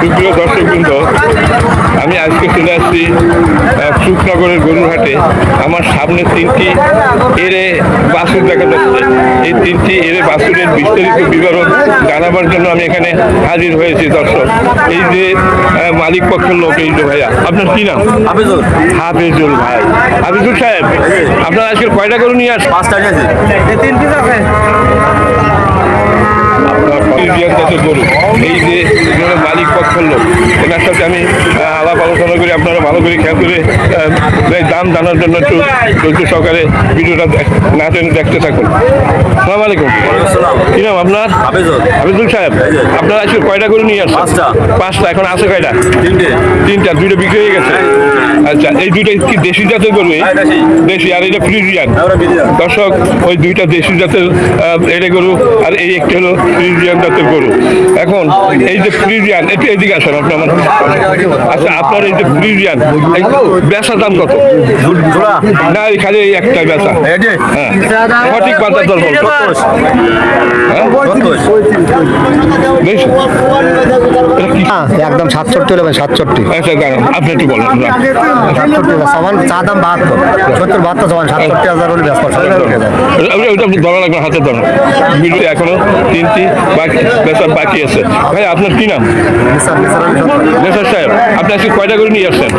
সুপ্রিয় দর্শকবৃন্দ আমি আজকে চলে আসছি সুখনগরের গরুরহাটে। আমার সামনে তিনটি এরে বাসুর দেখা যাচ্ছে। এই তিনটি এরে বাসুরের বিস্তারিত বিবরণ জানাবার জন্য আমি এখানে হাজির হয়েছি দর্শক। এই যে মালিক পক্ষের লোক এই যে ভাইয়া। আপনার কি নাম? হাফিজুল। হাফিজুল ভাই। হাফিজুল সাহেব আপনার আজকে কয়টা গরু নিয়ে আসছেন? পাঁচটা গেছে ইন্ডিয়ান জাতের গরু। এই যে মালিক পক্ষের লোক এনার সাথে আমি আলাপ আলোচনা করি আপনারা ভালো করে খেয়াল করে দাম জানার জন্য একটু ধৈর্য সহকারে ভিডিওটা দেখ- না টেনে দেখতে থাকুন। সালাম আলাইকুম। কি নাম আপনার? হাফিজুল হাফিজুল সাহেব। আপনার আজকে কয়টা গরু নিয়ে আসছেন? পাঁচটা। পাঁচটা এখন আছে কয়টা? তিনটে। তিনটা দুইটা বিক্রি হয়ে গেছে। আচ্ছা এই দুইটা কি দেশি জাতের গরু? হ্যাঁ, দেশি। আর এটা ফ্রিজিয়ান? দর্শক ওই দুইটা দেশি জাতের এড়ে গরু আর এই একটি হলো ফ্রিজিয়ান জাতের গরু। এখন এই যে ফ্রিজিয়ান একটু এদিকে আসেন আপনি আমার। আচ্ছা আপনার এই যে ফ্রিজিয়ান বেচা দাম কত? না এই খালি এই একটাই বেচা। হ্যাঁ। সঠিক বাজার দর বলতো। একদম সাতষট্টি হলে সাতষট্টি। আচ্ছা দাঁড়ান আপনি একটু বলেন না সাতষট্টি সমান চা দাম বাহাত্তর। সত্তর বাহাত্তর সমান সাতষট্টি হাজার হলে ব্যস্ত ধরা হাতে এখনও তিনটি বাকি আছে। ভাই আপনার কি নাম? নেসার সাহেব আপনি আজকে কয়টা করে নিয়ে আসছেন?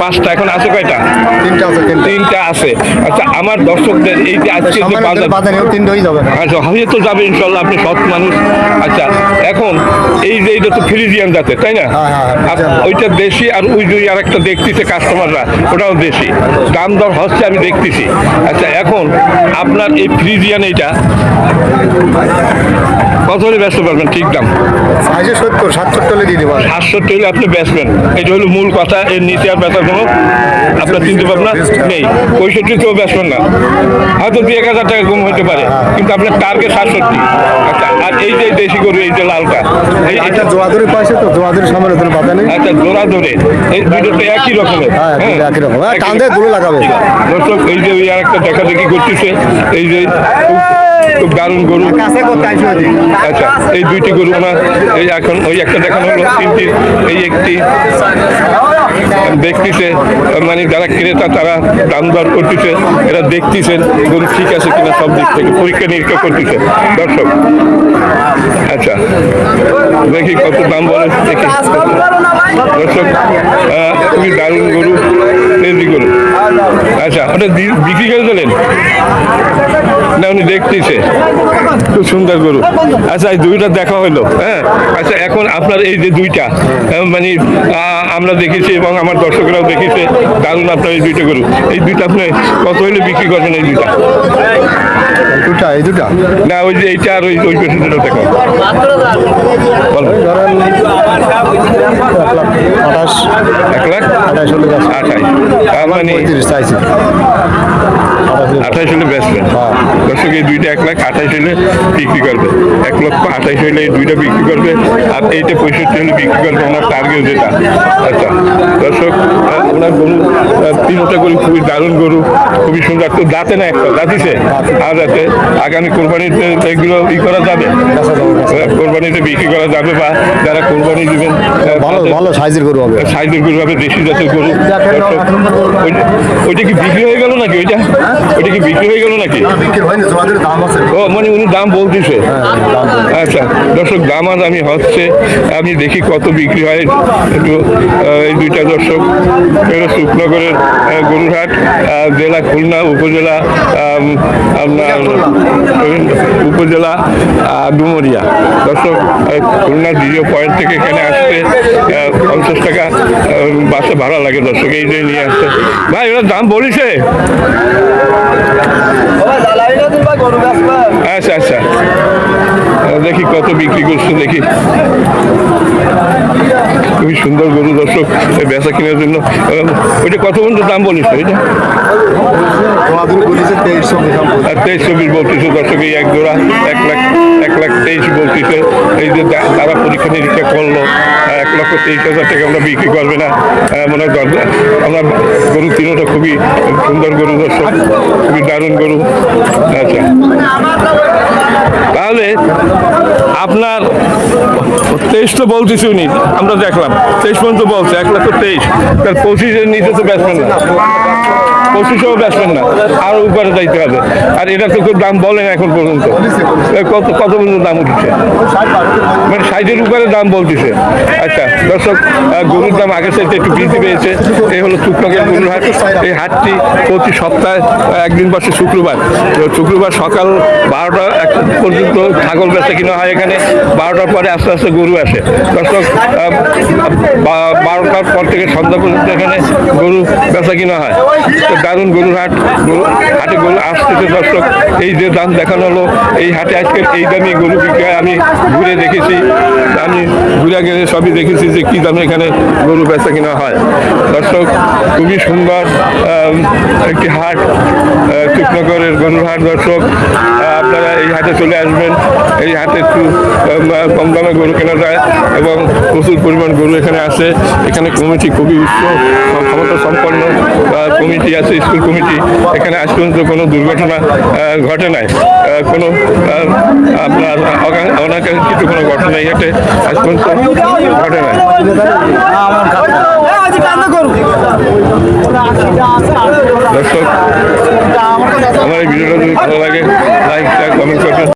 পাঁচটা। এখন আছে কয়টা? তিনটা আছে তিনটা। আছে। আচ্ছা আমার দর্শকদের এই যে আজকে যে বাজার বাজার তিনটে হয়ে যাবে। আচ্ছা হয়ে তো যাবে ইনশাল্লাহ আপনি সৎ মানুষ। আচ্ছা এখন এই যে এটা তো ফ্রিজিয়ান জাতের তাই না? হ্যাঁ, হ্যাঁ, আপ- ওইটা দেশি আর ওই দুই আর একটা দেখতেছে কাস্টমাররা ওটাও দেশি। দাম দর হচ্ছে আমি দেখতেছি। আচ্ছা এখন আপনার এই ফ্রিজিয়ান এইটা কত হলে ব্যস্ত পারবেন? ঠিক দাম। সাইজে সত্তর সাতষট্টি হলে দিয়ে দেবো। সাতষট্টি হলে আপনি বেচবেন। এটা হলো মূল কথা এর নিচে আর বেচার কোনো আপনার চিন্তা ভাবনা নেই। পঁয়ষট্টিতেও বেচবেন না। হয়তো দু এক হাজার টাকা কম হতে পারে কিন্তু আপনার টার্গেট সাতষট্টি। আচ্ছা আর এই যে দেশি গরু এই যে লালটা এটা এটা পাশে তো জোয়াদুরি সামনে ধরে বাধা নেই। আচ্ছা জোড়া ধরে এই দুটো তো একই রকমের। হ্যাঁ হ্যাঁ, একই রকম। হ্যাঁ টান দিয়ে লাগাবে। দর্শক এই যে ওই আর একটা দেখা দেখি করতেছে এই যে খুব- দারুণ গরু। আচ্ছা এই দুইটি গরু ওনার এই এখন ওই একটা দেখানো হলো তিনটি এই একটি দেখতেছে মানে যারা ক্রেতা তারা দাম দর করতেছে এরা দেখতেছেন গরু ঠিক আছে কিনা সব দিক থেকে পরীক্ষা নিরীক্ষা করতেছে। দর্শক আচ্ছা দেখি কত দাম বলে দেখি। দর্শক খুবই দারুণ গরু। আচ্ছা ওটা দি- বিক্রি করে দিলেন না উনি দেখতেছে। খুব সুন্দর গরু। আচ্ছা এই দুইটা দেখা হলো হ্যাঁ? আচ্ছা এখন আপনার এই যে দুইটা মানে আমরা দেখেছি এবং আমার দর্শকরাও দেখেছে দারুণ আপনার এই দুইটা গরু। এই দুইটা আপনি কত হইলে বিক্রি করবেন এই দুইটা? দুটা এই দুটা না ওই যে এইটা আর ওই ওই পেছনে দুটো দেখো বলো ধরেন এক লাখ আঠাশ এক লাখ আঠাশ হলে ব্যস্ত আঠাই তার মানে পঁয়ত্রিশ চাইছি আঠাইশ হলে বেচবেন হ্যাঁ। এই দুইটা এক লাখ আঠাইশ হলে বিক্রি করবে। এক লক্ষ আঠাইশ হলে এই দুইটা বিক্রি করবে আর এইটা পঁয়ষট্টি হলে বিক্রি করবে ওনার টার্গেট যেটা। আচ্ছা দর্শক ওনার গরু তিনটা গরু খুবই দারুণ গরু খুবই সুন্দর। তো দাঁতে না একটা দাঁতিছে আর যাতে আগামী কোরবানিতে এগুলো ই করা যাবে? কোরবানিতে বিক্রি করা যাবে বা যারা কোরবানি দিবেন ভালো ভালো সাইজের গরু হবে। সাইজের গরু হবে দেশি জাতের গরু। ওইটা- ওইটা কি বিক্রি হয়ে গেল নাকি ওইটা? ওইটা কি বিক্রি হয়ে গেল নাকি? ও মানে উনি দাম বলতেছে। আচ্ছা দর্শক দাম আর আমি হচ্ছে আমি দেখি কত বিক্রি হয়। একটু এই দুইটা দর্শক এটা সুখনগরের আহ, গরুরহাট জেলা খুলনা উপজেলা আপনার উপজেলা ডুমুরিয়া। দর্শক খুলনা জিরো পয়েন্ট থেকে এখানে আসতে পঞ্চাশ টাকা বাসে ভাড়া লাগে দর্শক এই যে নিয়ে আসছে। ভাই, ওরা দাম বলিছে? আচ্ছা আচ্ছা। দেখি কত বিক্রি করছে, দেখি। খুবই সুন্দর গরু দর্শক বেচা কেনার জন্য। ওইটা কত পর্যন্ত দাম বলিস তেইশশো আর তেইশ চব্বিশ বলতেছে দর্শক এই এক জোড়া, এক লাখ এক লাখ তেইশ বলতেছে এই যে তারা পরীক্ষা নিরীক্ষা করল এক লক্ষ তেইশ হাজার টাকা আমরা বিক্রি করবে না। মনে হয় আমরা গরু তিনটা খুবই সুন্দর গরু, দর্শক, খুবই দারুণ গরু। আচ্ছা। তাহলে আপনার তেইশ তো বলতেছি উনি, আমরা দেখলাম। তেইশ পর্যন্ত বলছে, এক লক্ষ তেইশ। তার পঁচিশের নিচে তো বেচবেন না। পঁচিশেও বেচবেন না আরও উপরে যাইতে হবে। আর এটা তো খুব দাম বলেন এখন পর্যন্ত। কত কত পর্যন্ত দাম উঠছে? মানে ষাটের উপরে দাম বলতেছে। আচ্ছা দর্শক গরুর দাম আগের সাথে একটু বৃদ্ধি পেয়েছে। এই হলো টুকটকের গরুর হাট। এই হাটটি প্রতি সপ্তাহে একদিন বসে শুক্রবার। শুক্রবার সকাল বারোটা এক পর্যন্ত ছাগল বেচা কিনা হয় এখানে। বারোটার পরে আস্তে আস্তে গরু আসে। দর্শক বারোটার পর থেকে সন্ধ্যা পর্যন্ত এখানে গরু বেচা কিনা হয়। তো দারুণ গরুর হাট গরু হাটে গরু আসতেছে দর্শক, এই যে দাম দেখানো হলো, এই হাটে আজকে এই দামি গরু বিক্রি হয় আমি ঘুরে দেখেছি। আমি ঘুরে গেলে সবই দেখেছি যে কী দামে এখানে গরু বেচা কিনা হয়। দর্শক, খুবই সুন্দর একটি হাট। গরুর হাট দর্শক আপনারা এই হাটে চলে আসবেন। এই হাটে একটু কম দামে গরু কেনা যায় এবং প্রচুর পরিমাণ গরু এখানে আছে এখানে কমিটি খুবই উচ্চ ক্ষমতা সম্পন্ন কমিটি আছে, স্কুল কমিটি। এখানে আজ পর্যন্ত কোনো দুর্ঘটনা ঘটে নাই। কোনো আপনার অনাকাঙ্ক্ষিত কোনো ঘটনা এই হাটে আজ পর্যন্ত ঘটে নাই। দর্শক আমার এই ভিডিওটা যদি ভালো লাগে লাইক কমেন্ট করবেন।